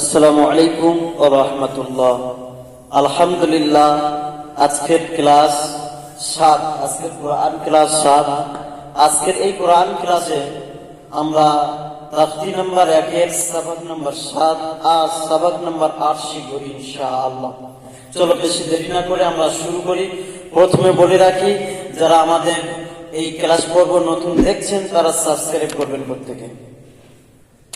আসসালামু আলাইকুম ও রহমতুল্লাহ। আলহামদুলিল্লাহ, আজকের ক্লাস সাত, আজকের কোরআন ক্লাস সাত। আজকের এই কোরআন ক্লাসে আমরা তাফতি নম্বর একের সবক নম্বর সাত আর সবক নম্বর আট শিখব ইনশাআল্লাহ। চলো বেশি দেরি না করে আমরা শুরু করি। প্রথমে বলে রাখি, যারা আমাদের এই ক্লাস পর্ব নতুন দেখছেন, তারা সাবস্ক্রাইব করবেন প্রত্যেকে।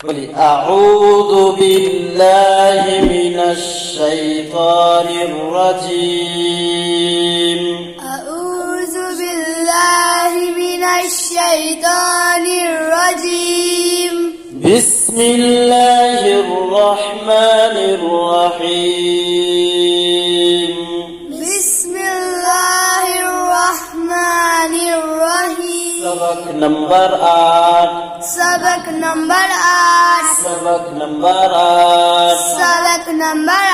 قل أعوذ بالله من الشيطان الرجيم. أعوذ بالله من الشيطان الرجيم. بسم الله الرحمن الرحيم. بسم الله الرحمن الرحيم. سبق نمبر آٹھ Sabak number 8 number 8 number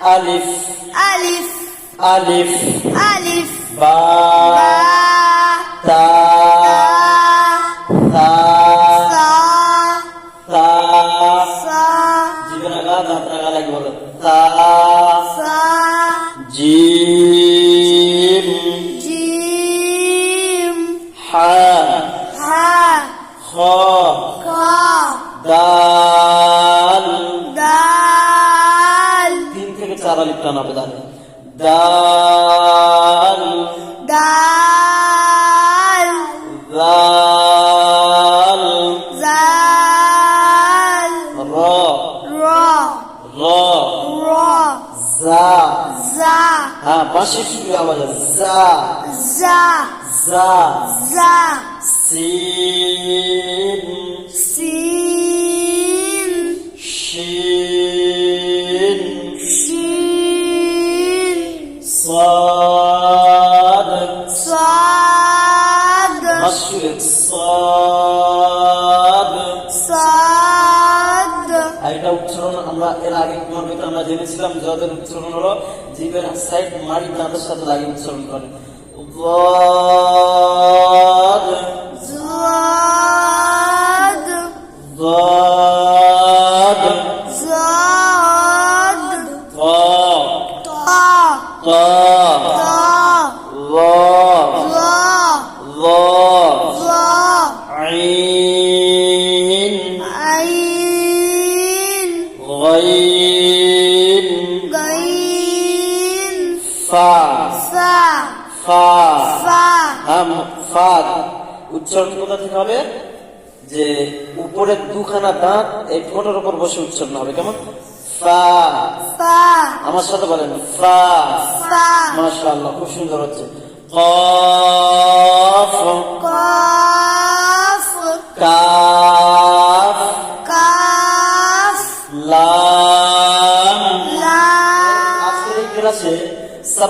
8 Alif Alif Alif Alif ba. হারা লিপটান হবে তাহলে দাল। দাল। জাল। জাল র। র। র। র। জা। জা। হ্যাঁ পাশে শুরু আওয়াজ জা। জা। জা। জা। সি সিন। এর আগে পর্বে আমরা জেনেছিলাম যাদের উচ্চারণ হলো জীবের সাইড মারি দাঁতের সাথে লাগিয়ে উচ্চারণ করে ضاد زاد ضاد উচ্চারণ কোথা থেকে হবে? যে উপরের দুখানা দাঁত এই ঠোঁটের উপর বসে উচ্চারণ হবে কেমন? আমার সাথে বলেন মাসাল খুব সুন্দর হচ্ছে। কফ। কাফ।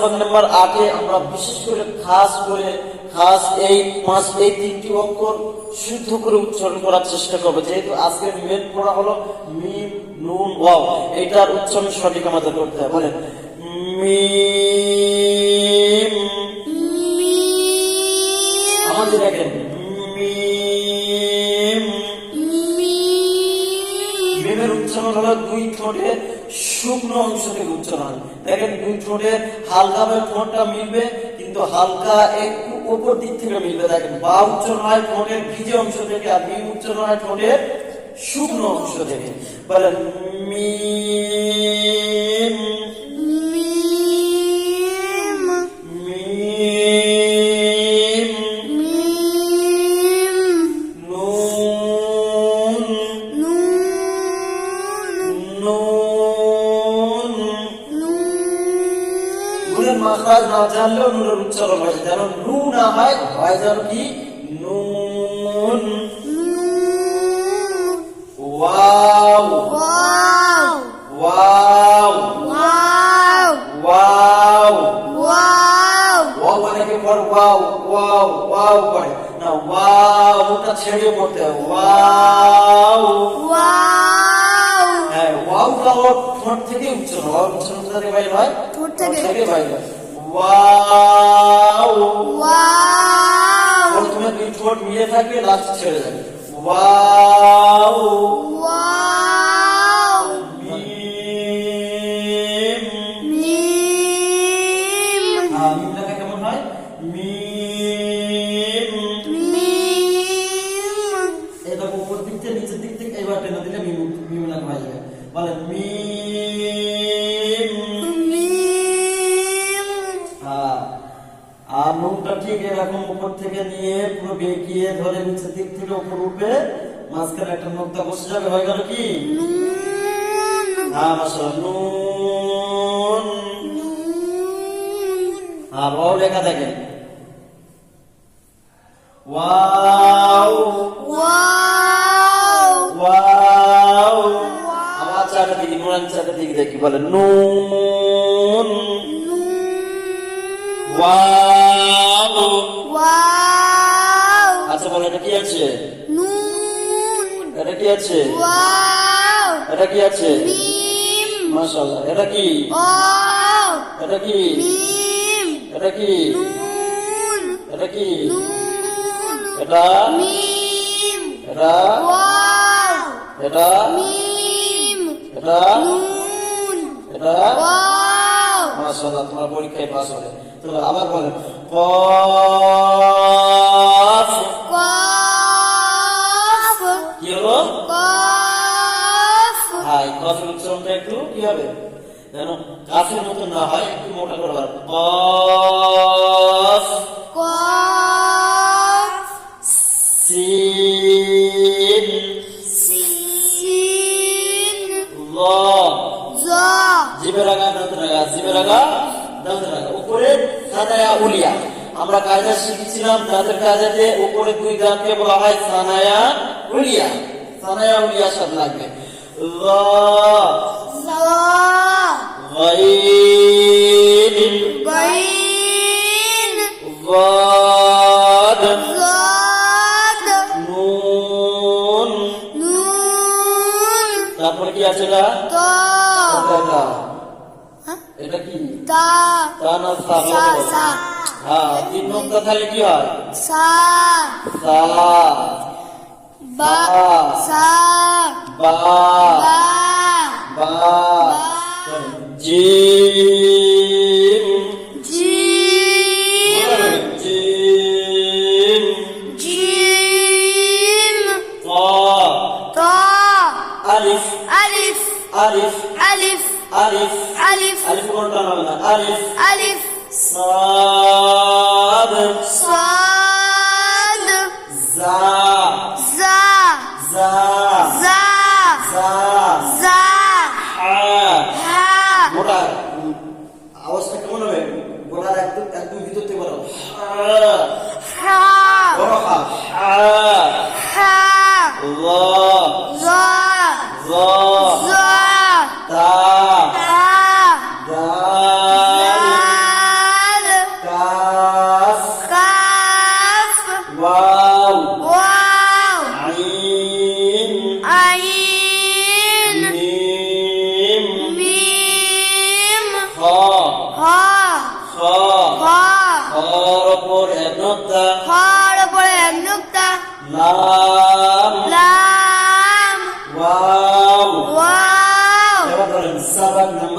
সাবক নাম্বার আটে আমরা বিশেষ করে খাস করে খাস এই পাঁচ এই তিনটি অক্ষর শুদ্ধ করে উচ্চারণ করার চেষ্টা করব। যেহেতু আজকের মেন পড়া হলো মিম নুন ওয়াও এটার উচ্চারণ সঠিক আমাদের করতে হবে। বলেন মিম আমাদের দেখেন মিম। মিম মিমের উচ্চারণ হলো দুই ঠোঁটের শুকনো অংশ থেকে উচ্চারণ। দেখেন দুই ঠোঁটের হালকা ভাবে ঠোঁটটা মিলবে, কিন্তু হালকা একটু উপর দিক থেকে মিলবে দেখেন, বা উচ্চারণ হয় ঠোঁটের ভিজে অংশ থেকে আর মিম উচ্চারণ হয় ঠোঁটের শুকনো অংশ থেকে বলেন মিম জানলেও নুনের উচ্চারণ হয় যেন নু না হয় হয় যেন কি? নুন। Wow. Wow. Wow. Wow wow wow wow অনেকে পর ওয়াও ওয়াও ওয়াও পড়ে না ওয়াওটা ছেড়ে পড়তে হবে। ওয়াও। ওয়াও হ্যাঁ ওয়াওটা ওর ঠোঁট থেকে উচ্চারণ ওয়াও উচ্চারণ কোথা থেকে বাইরে হয় ঠোঁট থেকে। থেকে হয়। ওয়াও। ওয়াও। প্রথমে দুই ঠোঁট মিলে থাকবে লাস্ট ছেড়ে যাবে। ওয়াও। ওয়াও। আর ঠিক এরকম উপর থেকে নিয়ে পুরো বেঁকিয়ে ধরে নিচের দিক থেকে উপর উঠবে। মাঝখানে একটা নোকটা বসে যাবে হয়ে গেল কি? নুন। হ্যাঁ নুন নুন। হ্যাঁ বাউ লেখা দেখেন। ওয়াও। ওয়াও। ওয়াও। আমার চারটা দিকে নুরান চারটা দিকে দেখি বলে নুন। আছে? নুন। এটা কি আছে? ওয়াও। এটা কি আছে? মিম মাশাআল্লাহ। এটা কি? ওয়াও। এটা কি? মিম এটা কি? নুন। এটা কি? নুন। এটা? মিম এটা? ওয়াও। এটা? মিম এটা? নুন। এটা? ওয়াও। মাশাআল্লাহ তোমার পরীক্ষায় পাস হবে। তো আবার বলেন কি হলো? হ্যাঁ উচ্চারণটা একটু কি হবে? যেন মতো না হয় একটু মোটা করে কফ। কফ। সিন। সিন। ল। জ। উপরে উলিয়া। আমরা কায়দা শিখেছিলাম দাঁতের কায়দাতে উপরে দুই দাঁতকে বলা হয় সানায়া উলিয়া সানায়া উলিয়া সব লাগবে। তারপরে কি আছে না এটা কি? তা। তা না সা হ্যাঁ তিন মুক্তা তাহলে কি হয়? সা। সা। বা সা বা বা বা বা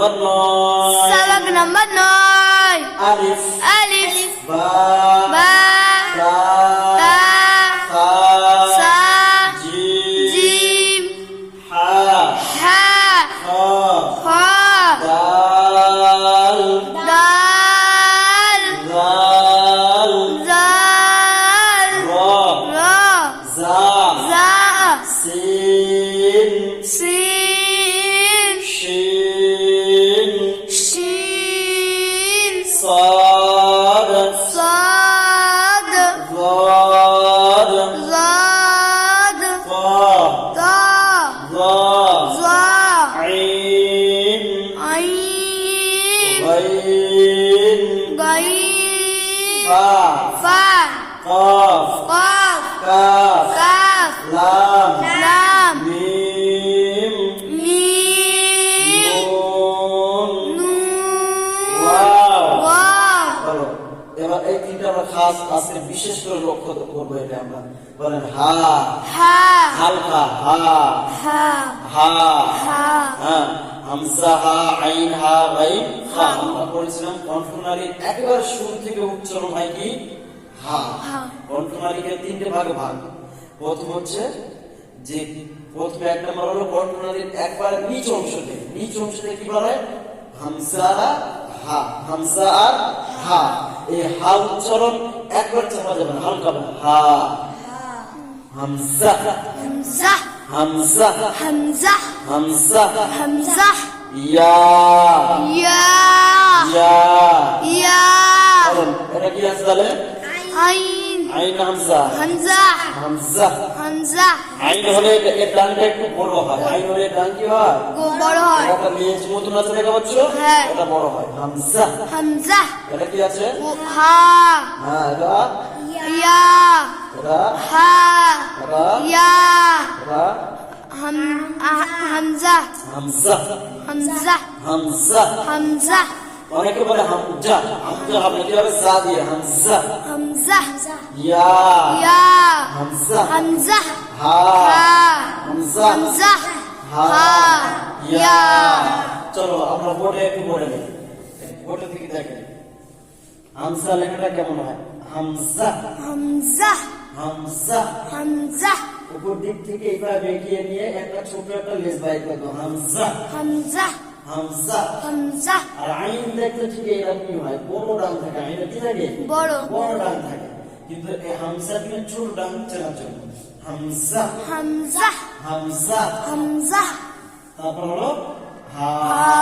নাম্বার নয় সাবাক নাম্বার নয় আলিফ আলিফ ظا ظا عين عين غين غين فا فا এবার এই তিনটা আমরা খাস আজকে বিশেষ করে লক্ষ্য করব এটা আমরা। বলেন হা। হালকা হা। হা। হা। হামসা হা আইন হা ভাই হা। আমরা বলেছিলাম কণ্ঠনালী একবার শুরু থেকে উচ্চারণ হয় কি? হা। কণ্ঠনালীকে তিনটে ভাগে ভাগ। প্রথম হচ্ছে যে প্রথমে এক নম্বর হলো কণ্ঠনালীর একবার নিচ অংশ অংশতে নিচ অংশতে কি বলে হামসা হা। হামসা আর হা এই হা উচ্চারণ একবার চাপা যাবে না হালকা হা। হামজা। হামজা। হামজা। হামজা। হামজা। হামজা। ইয়া। ইয়া। ইয়া। ইয়া। এটা কি আছে তাহলে? আইন। আইন হামজা। হামজা। হামজা। হামজা। আইন হলে এর ডানটা একটু বড় হয়। আইন হলে ডান কি হয়? বড় হয়। এটা মেজ মতন আছে দেখা পাচ্ছ? হ্যাঁ। এটা বড় হয়। হামজা। হামজা। এটা কি আছে? হা। হ্যাঁ এটা? ইয়া। এটা? হা। এটা? ইয়া। এটা? হামজা। হামজা। হামজা। হামজা। হামজা। অনেকে বলে হামজা হামজা হবে কি হবে জা দিয়ে হামজা হামজা ইয়া ইয়া হামজা হামজা হা হা হামজা হামজা হা হা ইয়া ইয়া চলো আমরা বোর্ডে একটু পড়ে নিই বোর্ডে থেকে দেখেন হামজা লেখাটা কেমন হয় হামজা হামজা হামজা হামজা উপর দিক থেকে এইভাবে এগিয়ে নিয়ে একটা ছোট একটা লেস বাইর করব হামজা হামজা হামজা। হামজা। আর আইন দেখতে ঠিক এরকমই হয়? বড় ডান থাকে আইনে কি থাকে? বড়। বড় ডান থাকে। কিন্তু এই হামজা দিয়ে ছোট ডান চেনার জন্য হামজা। হামজা। হামজা। হামজা। তারপর হলো হা।